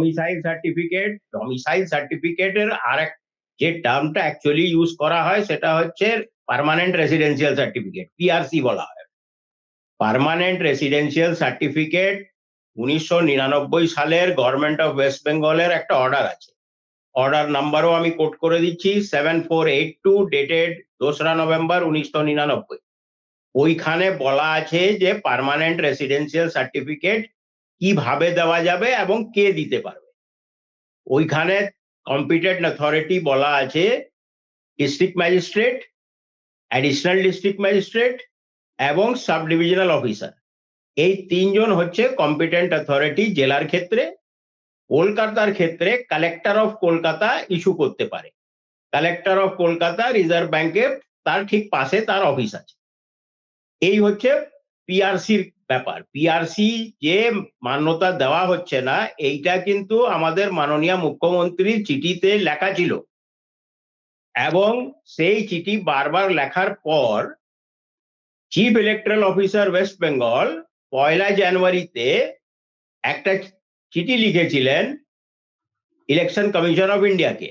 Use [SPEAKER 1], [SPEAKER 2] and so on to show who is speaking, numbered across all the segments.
[SPEAKER 1] Domicile certificate domicile সার্টিফিকেটের আর এক যে টার্মটা অ্যাকচুয়ালি ইউজ করা হয় সেটা হচ্ছে পার্মানেন্ট রেসিডেন্সিয়াল সার্টিফিকেট পিআরসি বলা হয়। পার্মানেন্ট রেসিডেন্সিয়াল সার্টিফিকেট উনিশশো নিরানব্বই সালের গভর্নমেন্ট অফ ওয়েস্ট বেঙ্গলের একটা অর্ডার আছে। অর্ডার নাম্বারও আমি কোট করে দিচ্ছি seven four eight two dated দোসরা নভেম্বর উনিশশো নিরানব্বই। ওইখানে বলা আছে যে পার্মানেন্ট রেসিডেন্সিয়াল সার্টিফিকেট কীভাবে দেওয়া যাবে এবং কে দিতে পারবে? ওইখানে কম্পিটেন্ট অথরিটি বলা আছে district magistrate additional district magistrate এবং সাব ডিভিশনাল অফিসার এই তিনজন হচ্ছে কম্পিটেন্ট অথরিটি জেলার ক্ষেত্রে, কলকাতার ক্ষেত্রে কালেক্টর অফ কলকাতা ইস্যু করতে পারে। কালেক্টর অফ কলকাতা রিজার্ভ ব্যাংকে তার ঠিক পাশে তার অফিস আছে। এই হচ্ছে পিআরসির ব্যাপার। পিআরসি যে মান্যতা দেওয়া হচ্ছে না, এইটা কিন্তু আমাদের মাননীয় মুখ্যমন্ত্রীর চিঠিতে লেখা ছিল। এবং সেই চিঠি বারবার লেখার পর chief electoral officer West Bengal পয়লা জানুয়ারিতে একটা চিঠি লিখেছিলেন ইলেকশন কমিশন অফ ইন্ডিয়াকে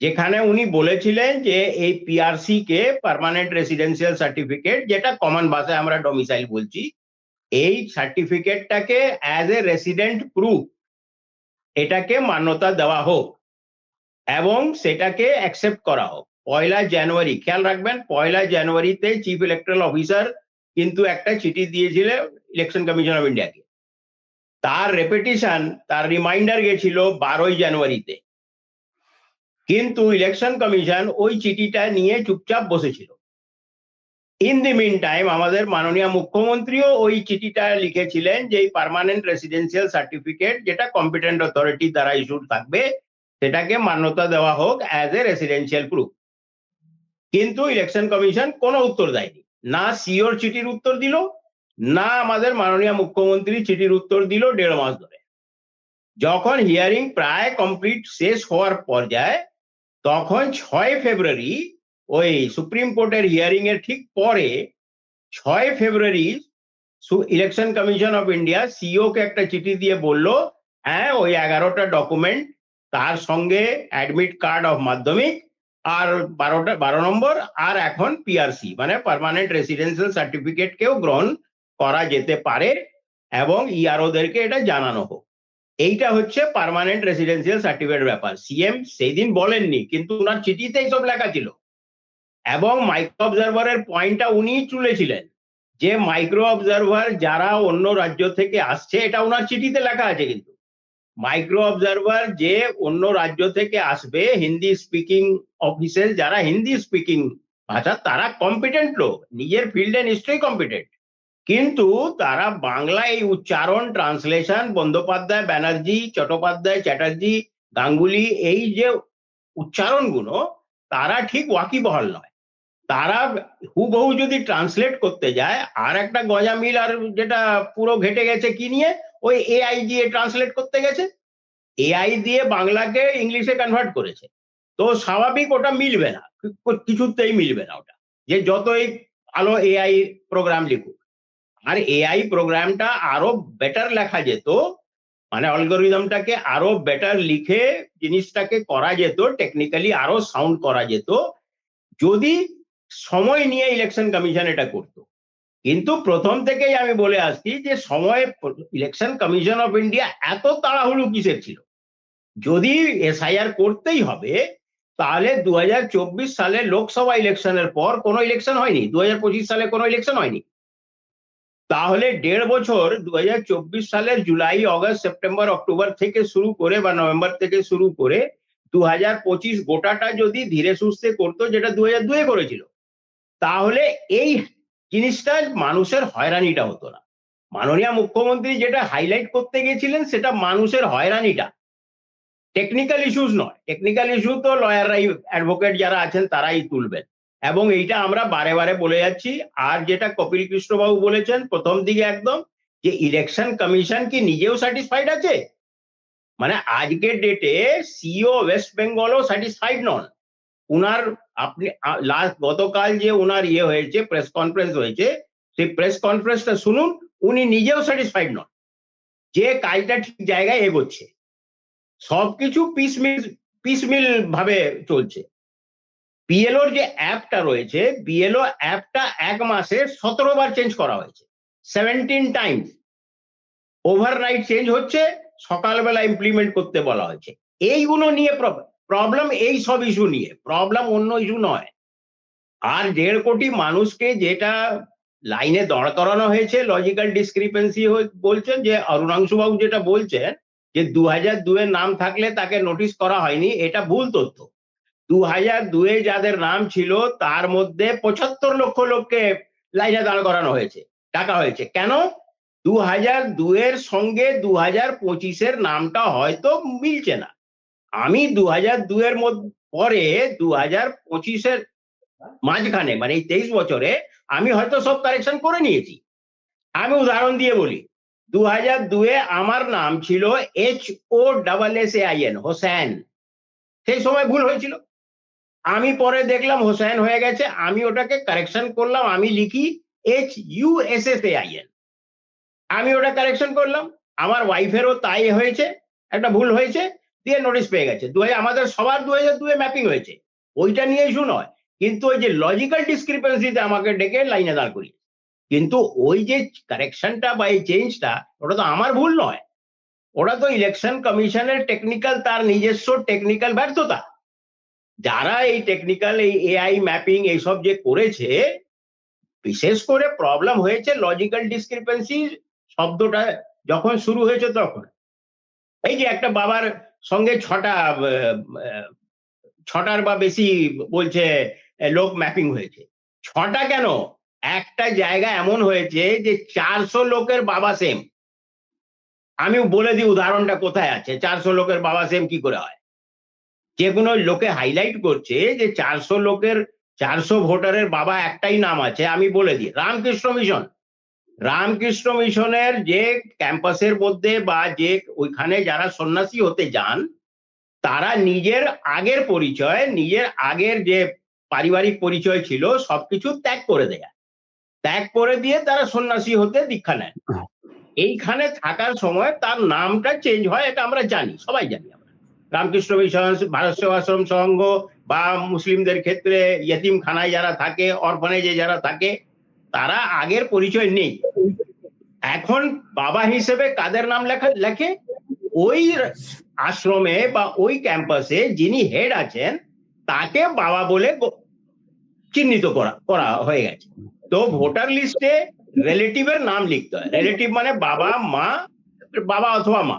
[SPEAKER 1] যেখানে উনি বলেছিলেন যে এই পিআরসি কে পার্মানেন্ট রেসিডেন্সিয়াল সার্টিফিকেট যেটা কমন ভাষায় আমরা ডমিসাইল বলছি এই সার্টিফিকেটটাকে অ্যাজ এ রেসিডেন্ট প্রুফ এটাকে মান্যতা দেওয়া হোক এবং সেটাকে অ্যাকসেপ্ট করা হোক। পয়লা জানুয়ারি, খেয়াল রাখবেন, পয়লা জানুয়ারিতে চিফ ইলেকট্রাল অফিসার কিন্তু একটা চিঠি দিয়েছিল ইলেকশন কমিশন অফ ইন্ডিয়াকে তার রেপিটিশন তার রিমাইন্ডার গেছিল বারোই জানুয়ারিতে। কিন্তু ইলেকশন কমিশন ওই চিঠিটা নিয়ে চুপচাপ বসেছিল। ইন দি মিন টাইম আমাদের মাননীয় মুখ্যমন্ত্রীও ওই চিঠিটা লিখেছিলেন যে পার্মানেন্ট রেসিডেন্সিয়াল সার্টিফিকেট যেটা কম্পিটেন্ট অথরিটি দ্বারা ইস্যুড থাকবে, সেটাকে মান্যতা দেওয়া হোক অ্যাজ এ রেসিডেন্সিয়াল প্রুফ কিন্তু ইলেকশন কমিশন কোনো উত্তর দেয়নি। না সিওর চিঠির উত্তর দিল, না আমাদের মাননীয় মুখ্যমন্ত্রী চিঠির উত্তর দিল দেড় মাস ধরে। যখন হিয়ারিং প্রায় কমপ্লিট শেষ হওয়ার পর্যায়ে, তখন ছয় ফেব্রুয়ারি ওই সুপ্রিম কোর্টের হিয়ারিং এর ঠিক পরে ছয় February election commission of India CEO কে একটা চিঠি দিয়ে বলল হ্যাঁ ওই এগারোটা ডকুমেন্ট তার সঙ্গে অ্যাডমিট কার্ড অফ মাধ্যমিক আর বারোটা, বারো নম্বর আর এখন পিআরসি মানে পার্মানেন্ট রেসিডেন্সিয়াল সার্টিফিকেট সার্টিফিকেটকেও গ্রহণ করা যেতে পারে এবং ইআরওদেরকে এটা জানানো হোক। এইটা হচ্ছে পার্মানেন্ট রেসিডেন্সিয়াল সার্টিফিকেট ব্যাপার। সিএম সেই দিন বলেননি, কিন্তু ওনার চিঠিতে এইসব লেখা ছিল। এবং মাইক্রো অবজারভারের পয়েন্টটা উনিই তুলেছিলেন। যে মাইক্রো অবজারভার যারা অন্য রাজ্য থেকে আসছে, এটা ওনার চিঠিতে লেখা আছে কিন্তু। মাইক্রো অবজারভার যে অন্য রাজ্য থেকে আসবে, হিন্দি স্পিকিং অফিসে যারা হিন্দি স্পিকিং ভাষা, তারা কম্পিটেন্ট লোক। নিজের ফিল্ডে নিশ্চয়ই কম্পিটেন্ট কিন্তু তারা বাংলা এই উচ্চারণ ট্রান্সলেশন বন্দ্যোপাধ্যায়, ব্যানার্জি, চট্টোপাধ্যায়, চ্যাটার্জি, গাঙ্গুলি, এই যে উচ্চারণগুলো, তারা ঠিক ওয়াকিবহাল নয়। তারা হুবহু যদি ট্রান্সলেট করতে যায়, আর একটা গজা মিল আর যেটা পুরো ঘেটে গেছে কি নিয়ে? ওই এআই দিয়ে ট্রান্সলেট করতে গেছে। এআই দিয়ে বাংলাকে ইংলিশে কনভার্ট করেছে। তো স্বাভাবিক ওটা মিলবে না। কিছুতেই মিলবে না ওটা। যে যতই ভালো এআই প্রোগ্রাম লিখুক। আর এআই প্রোগ্রামটা আরও বেটার লেখা যেত মানে অ্যালগোরিদমটাকে আরও বেটার লিখে জিনিসটাকে করা যেত টেকনিক্যালি আরও সাউন্ড করা যেত। যদি সময় নিয়ে ইলেকশন কমিশন এটা করতো। কিন্তু প্রথম থেকেই আমি বলে আসছি যে, সময় ইলেকশন কমিশন অফ ইন্ডিয়া এত তাড়াহুড়ো কিসের ছিল? যদি এসআইআর করতেই হবে, তাহলে দু সালে লোকসভা ইলেকশনের পর কোনো ইলেকশন হয়নি। দু হাজার পঁচিশ সালে কোনো ইলেকশন হয়নি। তাহলে দেড় বছর দু হাজার চব্বিশ সালের জুলাই, অগস্ট, সেপ্টেম্বর, অক্টোবর থেকে শুরু করে বা নভেম্বর থেকে শুরু করে দুহাজার পঁচিশ গোটাটা যদি ধীরে সুস্থে করতো, যেটা দু হাজার করেছিল। তাহলে এই জিনিসটা মানুষের হয়রানিটা হতো না। মাননীয় মুখ্যমন্ত্রী যেটা হাইলাইট করতে গেছিলেন সেটা মানুষের হয়রানিটা। টেকনিক্যাল ইস্যুস নয়। টেকনিক্যাল ইস্যু তো লয়াররাই অ্যাডভোকেট যারা আছেন, তারাই তুলবেন। এবং এইটা আমরা বারে বারে বলে যাচ্ছি। আর যেটা কপিল কৃষ্ণবাবু বলেছেন, প্রথম দিকে একদম, যে ইলেকশন কমিশন কি নিজেও স্যাটিসফাইড আছে? মানে আজকের ডেটে সিও ওয়েস্ট বেঙ্গলও স্যাটিসফাইড নন। উনার আপনি লাস্ট গতকাল যে উনার ইয়ে হয়েছে প্রেস কনফারেন্স হয়েছে, সেই প্রেস কনফারেন্সটা শুনুন, উনি নিজেও স্যাটিসফাইড নন। যে কাজটা ঠিক জায়গায় এগোচ্ছে। সবকিছু পিসমিল পিসমিল ভাবে চলছে পিএলওর যে অ্যাপটা রয়েছে পিএলও অ্যাপটা এক মাসে সতেরো বার চেঞ্জ করা হয়েছে। সেভেন্টিন টাইমস ওভারনাইট চেঞ্জ হচ্ছে, সকালবেলা ইমপ্লিমেন্ট করতে বলা হয়েছে। এইগুলো নিয়ে প্রবলেম এই সব ইস্যু নিয়ে। প্রবলেম অন্য ইস্যু নয়। আর দেড় কোটি মানুষকে যেটা লাইনে দাঁড় করানো হয়েছে লজিক্যাল ডিসক্রিপেন্সি বলছেন যে অরুণাংশু বাবু যেটা বলছেন যে দু হাজার দুয়ের নাম থাকলে তাকে নোটিশ করা হয়নি, এটা ভুল তথ্য। দু হাজার দুয়ে যাদের নাম ছিল, তার মধ্যে পঁচাত্তর লক্ষ লোককে লাইনে দাঁড় করানো হয়েছে টাকা হয়েছে। কেন? দু হাজার দুয়ের সঙ্গে দু হাজার পঁচিশের নামটা হয়তো মিলছে না। আমি দু হাজার দুয়ের মধ্যে পরে দু হাজার পঁচিশের মাঝখানে মানে এই তেইশ বছরে, আমি হয়তো সব কারেকশন করে নিয়েছি। আমি উদাহরণ দিয়ে বলি দু হাজার দুয়ে আমার নাম ছিল H O double S A I N Hossain. সেই সময় ভুল হয়েছিল। আমি পরে দেখলাম হোসেন হয়ে গেছে, আমি ওটাকে কারেকশন করলাম, আমি লিখি H U S S A I N আমি ওটা কারেকশন করলাম, আমার ওয়াইফেরও তাই হয়েছে, একটা ভুল হয়েছে দিয়ে নোটিশ পেয়ে গেছে। দু আমাদের সবার দু হাজার দুয়ে ম্যাপিং হয়েছে, ওইটা নিয়ে ইস্যু নয়। কিন্তু ওই যে লজিক্যাল ডিসক্রিপেন্সিতে আমাকে ডেকে লাইনে দাঁড় করিয়ে কিন্তু ওই যে কারেকশনটা বা এই চেঞ্জটা ওটা তো আমার ভুল নয়। ওটা তো ইলেকশন কমিশনের টেকনিক্যাল তার নিজস্ব টেকনিক্যাল ব্যর্থতা। যারা এই টেকনিক্যাল এই এআই ম্যাপিং এইসব যে করেছে, বিশেষ করে প্রবলেম হয়েছে লজিক্যাল ডিসক্রিপেন্সি শব্দটা যখন শুরু হয়েছে তখন। এই যে একটা বাবার সঙ্গে ছটা ছটার বা বেশি বলছে, লোক ম্যাপিং হয়েছে। ছটা কেন? একটা জায়গা এমন হয়েছে যে চারশো লোকের বাবা সেম আমি বলে দিই উদাহরণটা কোথায় আছে? চারশো লোকের বাবা সেম কি করে হয়? যে কোনো লোকে হাইলাইট করছে যে চারশো লোকের, চারশো ভোটারের বাবা একটাই নাম আছে, আমি বলে দিই। রামকৃষ্ণ মিশন রামকৃষ্ণ মিশনের যে ক্যাম্পাসের মধ্যে বা যে ওইখানে যারা সন্ন্যাসী হতে যান, তারা নিজের আগের পরিচয়, নিজের আগের যে পারিবারিক পরিচয় ছিল, সবকিছু ত্যাগ করে দেয়। ত্যাগ করে দিয়ে তারা সন্ন্যাসী হতে দীক্ষা নেন। এইখানে থাকার সময় তার নামটা চেঞ্জ হয়, এটা আমরা জানি, সবাই জানি আমরা। রামকৃষ্ণ মিশন, ভারত সেবাশ্রম সংঘ বা মুসলিমদের ক্ষেত্রে ইয়তিম খানায় যারা থাকে, অরফানেজে যারা থাকে তারা আগের পরিচয় নেই। এখন বাবা হিসেবে কাদের নাম লেখা লেখে? ওই আশ্রমে বা ওই ক্যাম্পাসে যিনি হেড আছেন, তাকে বাবা বলে চিহ্নিত করা করা হয়ে গেছে। তো ভোটার লিস্টে রিলেটিভের নাম লিখতে হয়। রিলেটিভ মানে বাবা, মা, বাবা অথবা মা।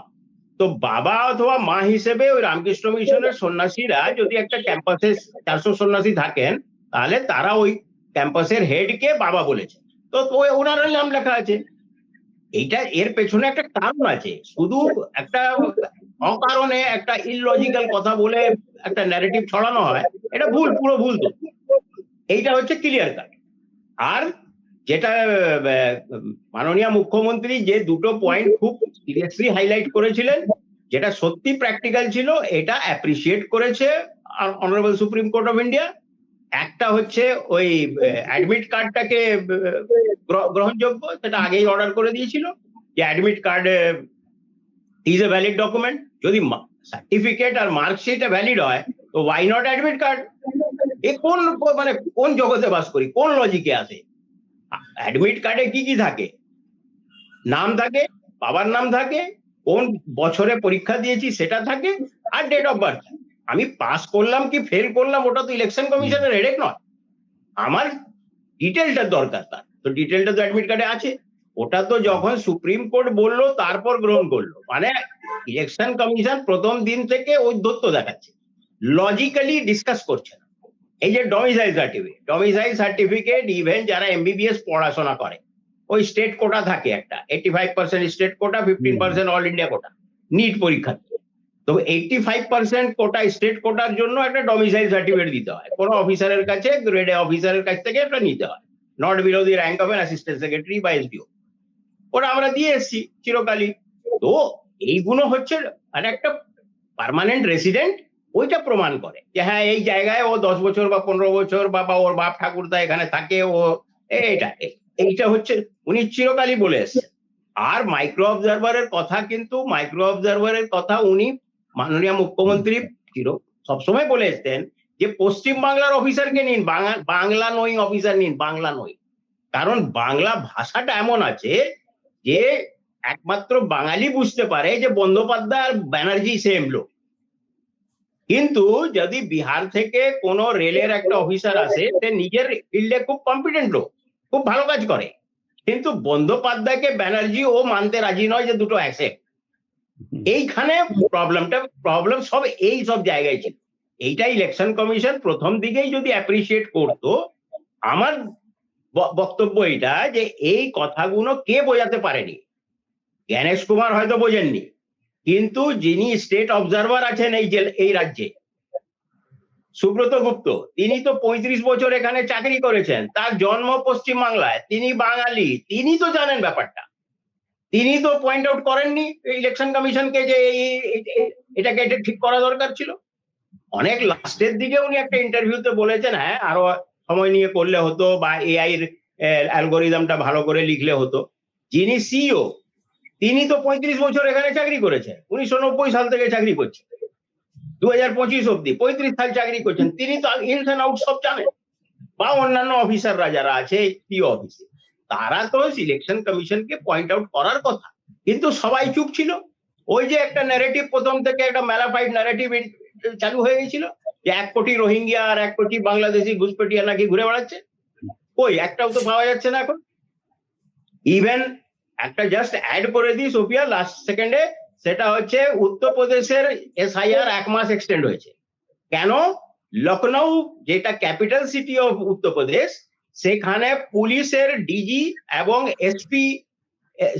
[SPEAKER 1] তো বাবা অথবা মা হিসেবে ওই রামকৃষ্ণ মিশনের সন্ন্যাসীরা যদি একটা ক্যাম্পাসে চারশো সন্ন্যাসী থাকেন, তাহলে তারা ওই ক্যাম্পাসের হেডকে বাবা বলেছে। তো ওনার নাম লেখা আছে। এইটা এর পেছনে একটা কারণ আছে। শুধু একটা অকারণে একটা ইললজিক্যাল কথা বলে একটা ন্যারেটিভ ছড়ানো হয়, এটা ভুল, পুরো ভুল তো। এইটা হচ্ছে ক্লিয়ার কাট আর যেটা মাননীয় মুখ্যমন্ত্রী যে দুটো পয়েন্ট খুব সিরিয়াসলি হাইলাইট করেছিলেন, যেটা সত্যি প্র্যাকটিক্যাল ছিল, এটা অ্যাপ্রিসিয়েট করেছে honourable supreme court of India একটা হচ্ছে ওই অ্যাডমিট কার্ডটাকে গ্রহণযোগ্য, সেটা আগেই অর্ডার করে দিয়েছিল। যে admit card is a valid document যদি সার্টিফিকেট আর মার্কশিট ভ্যালিড হয়, তো ওয়াই নট অ্যাডমিট কার্ড এ কোন মানে কোন জগতে বাস করি? কোন লজিকে আছে অ্যাডমিট কার্ডে কি কি থাকে? নাম থাকে, বাবার নাম থাকে, কোন বছরে পরীক্ষা দিয়েছি সেটা থাকে, আর ডেট অফ বার্থ আমি পাস করলাম কি ফেল করলাম ওটা তো ইলেকশন কমিশনের হেডেক নয়। আমার ডিটেলটা দরকার তার। তো ডিটেলটা তো অ্যাডমিট কার্ডে আছে। ওটা তো যখন সুপ্রিম কোর্ট বলল তারপর গ্রহণ করল। মানে ইলেকশন কমিশন প্রথম দিন থেকে ওই দত্ত দেখাচ্ছে। লজিক্যালি ডিসকাস করছে না। এই যে domicile certificate domicile certificate even যারা এমবিবিএস পড়াশোনা করে ওই স্টেট কোটা থাকে একটা। Eighty five percent state quota fifteen percent all India quota NEET পরীক্ষা। তো eighty five percent quota state কোটার জন্য একটা ডমিসাইল সার্টিফিকেট দিতে হয়। কোনো অফিসারের কাছে গ্রেডে অফিসারের কাছ থেকে এটা নিতে হয়। Not below the rank of an assistant secretary বা এসডিও ওটা আমরা দিয়ে এসছি চিরকালই। তো এইগুলো হচ্ছে আর একটা পার্মানেন্ট রেসিডেন্ট ওইটা প্রমাণ করে যে হ্যাঁ এই জায়গায় ও দশ বছর বা পনেরো বছর বা বা ওর বাপ ঠাকুরদা এখানে থাকে, ও এইটা এইটা হচ্ছে উনি চিরকালই বলে এসছেন। আর মাইক্রো অবজারভারের কথা কিন্তু মাইক্রো অবজারভারের কথা উনি মাননীয় মুখ্যমন্ত্রী চির সবসময় বলে এসছেন যে পশ্চিম বাংলার অফিসারকে নিন বাংলা- নোয়িং অফিসার নিন, বাংলা নই কারণ বাংলা ভাষাটা এমন আছে যে একমাত্র বাঙালি বুঝতে পারে যে বন্দ্যোপাধ্যায় আর ব্যানার্জি সেম লোক। কিন্তু যদি বিহার থেকে কোন রেলের একটা অফিসার আসে, সে নিজের ফিল্ডে খুব কম্পিটেন্ট লোক, খুব ভালো কাজ করে। কিন্তু বন্দ্যোপাধ্যায়কে ব্যানার্জি ও মানতে রাজি নয় যে দুটো অ্যাসেপ্ট এইখানে প্রবলেমটা প্রবলেম সব এই সব জায়গায় ছিল। এইটা ইলেকশন কমিশন প্রথম দিকেই যদি অ্যাপ্রিসিয়েট করতো, আমার বক্তব্য এটা যে এই কথাগুলো কে বোঝাতে পারেনি? জ্ঞানেশ কুমার হয়তো বোঝেননি, কিন্তু যিনি স্টেট অবজারভার আছেন এই এই রাজ্যে, সুব্রত গুপ্ত, তিনি তো পঁয়ত্রিশ বছর এখানে চাকরি করেছেন, তার জন্ম পশ্চিম বাংলায় তিনি বাঙালি, তিনি তো জানেন ব্যাপারটা। তিনি তো পয়েন্ট আউট করেননি ইলেকশন কমিশনকে যে এই- এটাকে এটা ঠিক করা দরকার ছিল। অনেক লাস্টের দিকে উনি একটা ইন্টারভিউতে বলেছেন হ্যাঁ আরও সময় নিয়ে করলে হতো বা এআই এর অ্যালগোরিদমটা ভালো করে লিখলে হতো। যিনি সিইও তিনি তো পঁয়ত্রিশ বছর এখানে চাকরি করেছেন। উনিশশো নব্বই সাল থেকে চাকরি করছেন। দু হাজার পঁচিশ অব্দি পঁয়ত্রিশ সাল চাকরি করছেন। তিনি তো ইনস অ্যান্ড আউট সব জানেন। বা অন্যান্য অফিসাররা যারা আছে সিও অফিসে তারা তো সিলেকশন কমিশনকে পয়েন্ট আউট করার কথা। কিন্তু সবাই চুপ ছিল। ওই যে একটা ন্যারেটিভ প্রথম থেকে একটা ম্যালাফাইড ন্যারেটিভ চালু হয়ে গেছিল যে এক কোটি রোহিঙ্গিয়া আর এক কোটি বাংলাদেশি ঘুষপেটিয়া নাকি ঘুরে বেড়াচ্ছে। কই, একটাও তো পাওয়া যাচ্ছে না এখন। ইভেন একটা জাস্ট অ্যাড করে দিই সোফিয়া লাস্ট সেকেন্ডে সেটা হচ্ছে উত্তরপ্রদেশের এসআইআর এক মাস এক্সটেন্ড হয়েছে। কেন? লখনৌ যেটা ক্যাপিটাল সিটি অফ উত্তরপ্রদেশ সেখানে পুলিশের ডিজি এবং SP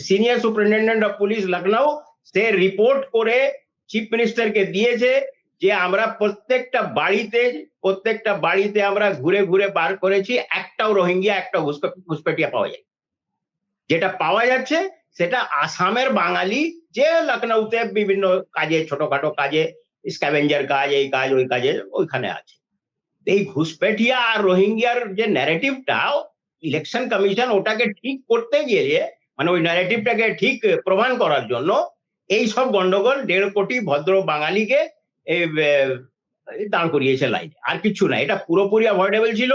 [SPEAKER 1] senior superintendent of police Lucknow say report করে চিফ মিনিস্টারকে দিয়েছে যে আমরা প্রত্যেকটা বাড়িতে প্রত্যেকটা বাড়িতে আমরা ঘুরে ঘুরে বার করেছি, একটাও রোহিঙ্গিয়া একটা ঘুসপে- ঘুসপেটিয়া পাওয়া যায় যেটা পাওয়া যাচ্ছে সেটা আসামের বাঙালি যে লখনৌতে বিভিন্ন কাজে, ছোটখাটো কাজে স্ক্যাভেঞ্জার কাজ এই কাজ ওই কাজে ওইখানে আছে। এই ঘুসপেটিয়া আর রোহিঙ্গিয়ার যে ন্যারেটিভটা ইলেকশন কমিশন ওটাকে ঠিক করতে গিয়ে মানে ওই ন্যারেটিভটাকে ঠিক প্রমাণ করার জন্য, এই সব গন্ডগোল দেড় কোটি ভদ্র বাঙালিকে দাঁড় করিয়েছে লাইনে আর কিছু না, এটা পুরোপুরি অ্যাভয়েডেবল ছিল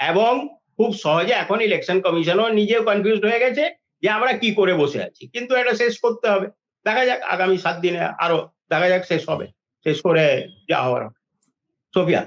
[SPEAKER 1] এবং খুব সহজে এখন ইলেকশন কমিশনও নিজেও কনফিউজ হয়ে গেছে যে আমরা কি করে বসে আছি। কিন্তু এটা শেষ করতে হবে। দেখা যাক আগামী সাত দিনে আরও, দেখা যাক শেষ হবে। শেষ করে যা হওয়ার। সোফিয়া।